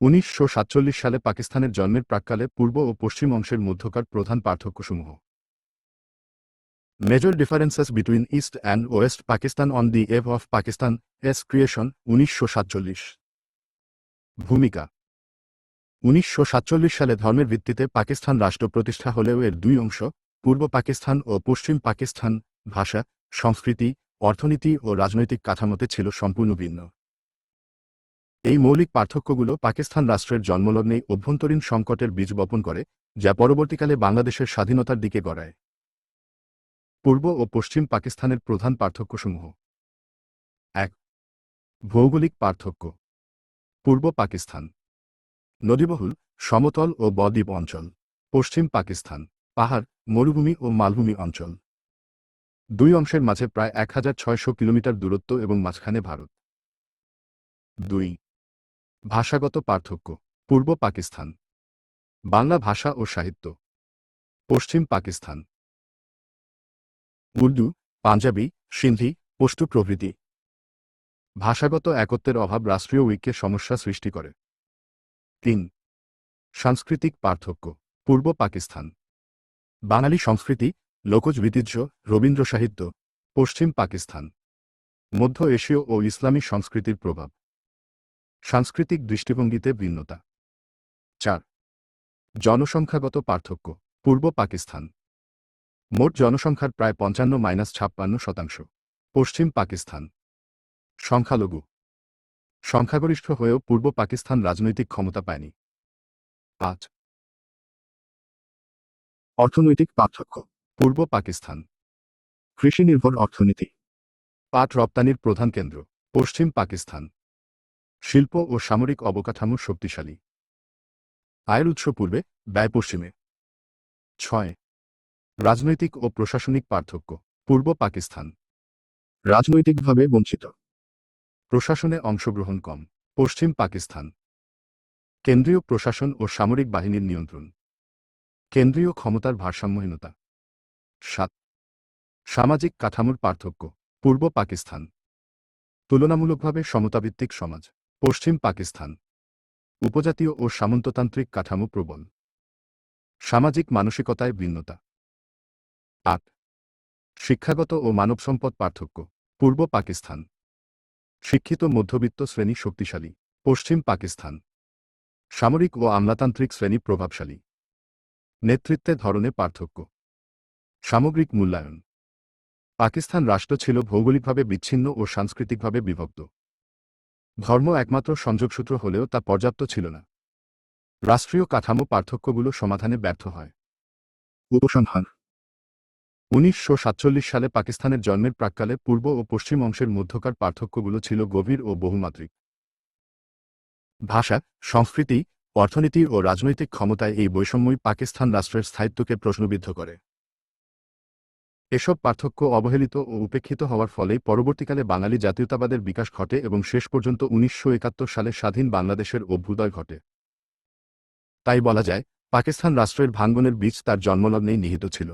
উনিশশো সাতচল্লিশ সালে পাকিস্তানের জন্মের প্রাক্কালে পূর্ব ও পশ্চিম অংশের মধ্যকার প্রধান পার্থক্যসমূহ। Major differences between east and west Pakistan on the eve of Pakistan's creation উনিশশো সাতচল্লিশ। ভূমিকা। উনিশশো সাতচল্লিশ সালে ধর্মের ভিত্তিতে পাকিস্তান রাষ্ট্র প্রতিষ্ঠা হলেও এর দুই অংশ, পূর্ব পাকিস্তান ও পশ্চিম পাকিস্তান ভাষা, সংস্কৃতি, অর্থনীতি ও রাজনৈতিক কাঠামোতে ছিল সম্পূর্ণ ভিন্ন। এই মৌলিক পার্থক্যগুলো পাকিস্তান রাষ্ট্রের জন্মলগ্নেই অভ্যন্তরীণ সংকটের বীজ বপন করে, যা পরবর্তীকালে বাংলাদেশের স্বাধীনতার দিকে গড়ায়। পূর্ব ও পশ্চিম পাকিস্তানের প্রধান পার্থক্যসমূহ। এক, ভৌগোলিক পার্থক্য। পূর্ব পাকিস্তান। নদীবহুল, সমতল ও বদ্বীপ অঞ্চল। পশ্চিম পাকিস্তান। পাহাড়, মরুভূমি ও মালভূমি অঞ্চল। দুই অংশের মাঝে প্রায় এক হাজার ছয়শো কিলোমিটার দূরত্ব এবং মাঝখানে ভারত। দুই ভাষাগত পার্থক্য, পূর্ব পাকিস্তান। বাংলা ভাষা ও সাহিত্য, পশ্চিম পাকিস্তান। উর্দু, পাঞ্জাবি, সিন্ধি, পশতু প্রভৃতি। ভাষাগত একত্বের অভাব রাষ্ট্রীয় ঐক্যে সমস্যা সৃষ্টি করে। তিন, সাংস্কৃতিক পার্থক্য, পূর্ব পাকিস্তান। বাঙালি সংস্কৃতি, লোকজ ঐতিহ্য রবীন্দ্র সাহিত্য পশ্চিম পাকিস্তান। মধ্য এশীয় ও ইসলামী সংস্কৃতির প্রভাব। সাংস্কৃতিক দৃষ্টিভঙ্গিতে ভিন্নতা। চার, জনসংখ্যাগত পার্থক্য, পূর্ব পাকিস্তান। মোট জনসংখ্যার প্রায় পঞ্চান্ন মাইনাস ছাপ্পান্ন শতাংশ, পশ্চিম পাকিস্তান। সংখ্যালঘু। সংখ্যাগরিষ্ঠ হয়েও পূর্ব পাকিস্তান রাজনৈতিক ক্ষমতা পায়নি। পাঁচ, অর্থনৈতিক পার্থক্য, পূর্ব পাকিস্তান। কৃষি নির্ভর অর্থনীতি। পাট রপ্তানির প্রধান কেন্দ্র, পশ্চিম পাকিস্তান। শিল্প ও সামরিক অবকাঠামো শক্তিশালী। আয়ের উৎস পূর্বে ব্যয় পশ্চিমে। ছয়। রাজনৈতিক ও প্রশাসনিক পার্থক্য, পূর্ব পাকিস্তান। রাজনৈতিকভাবে বঞ্চিত। প্রশাসনে অংশগ্রহণ কম, পশ্চিম পাকিস্তান। কেন্দ্রীয় প্রশাসন ও সামরিক বাহিনীর নিয়ন্ত্রণ। কেন্দ্রীয় ক্ষমতার ভারসাম্যহীনতা। সাত। সামাজিক কাঠামোর পার্থক্য, পূর্ব পাকিস্তান। তুলনামূলকভাবে সমতাভিত্তিক সমাজ। পশ্চিম পাকিস্তান। উপজাতীয় ও সামন্ততান্ত্রিক কাঠামো প্রবল। সামাজিক মানসিকতায় ভিন্নতা। আট। শিক্ষাগত ও মানব সম্পদ পার্থক্য। পূর্ব পাকিস্তান। শিক্ষিত মধ্যবিত্ত শ্রেণি শক্তিশালী। পশ্চিম পাকিস্তান। সামরিক ও আমলাতান্ত্রিক শ্রেণি প্রভাবশালী। নেতৃত্বে ধরনে পার্থক্য। সামগ্রিক মূল্যায়ন। পাকিস্তান রাষ্ট্র ছিল ভৌগোলিকভাবে বিচ্ছিন্ন ও সাংস্কৃতিকভাবে বিভক্ত। ধর্ম একমাত্র সংযোগসূত্র হলেও তা পর্যাপ্ত ছিল না। রাষ্ট্রীয় কাঠামো পার্থক্যগুলো সমাধানে ব্যর্থ হয়। উপসংহার। উনিশশো সালে পাকিস্তানের জন্মের প্রাক্কালে পূর্ব ও পশ্চিম অংশের মধ্যকার পার্থক্যগুলো ছিল গভীর ও বহুমাত্রিক। ভাষা সংস্কৃতি অর্থনীতি ও রাজনৈতিক ক্ষমতায় এই বৈষম্যই পাকিস্তান রাষ্ট্রের স্থায়িত্বকে প্রশ্নবিদ্ধ করে। এসব পার্থক্য অবহেলিত ও উপেক্ষিত হওয়ার ফলেই পরবর্তীকালে বাঙালি জাতীয়তাবাদের বিকাশ ঘটে এবং শেষ পর্যন্ত উনিশশো একাত্তর সালে স্বাধীন বাংলাদেশের অভ্যুদয় ঘটে। তাই বলা যায়, পাকিস্তান রাষ্ট্রের ভাঙ্গনের বীজ তার জন্মলগ্নেই নিহিত ছিল।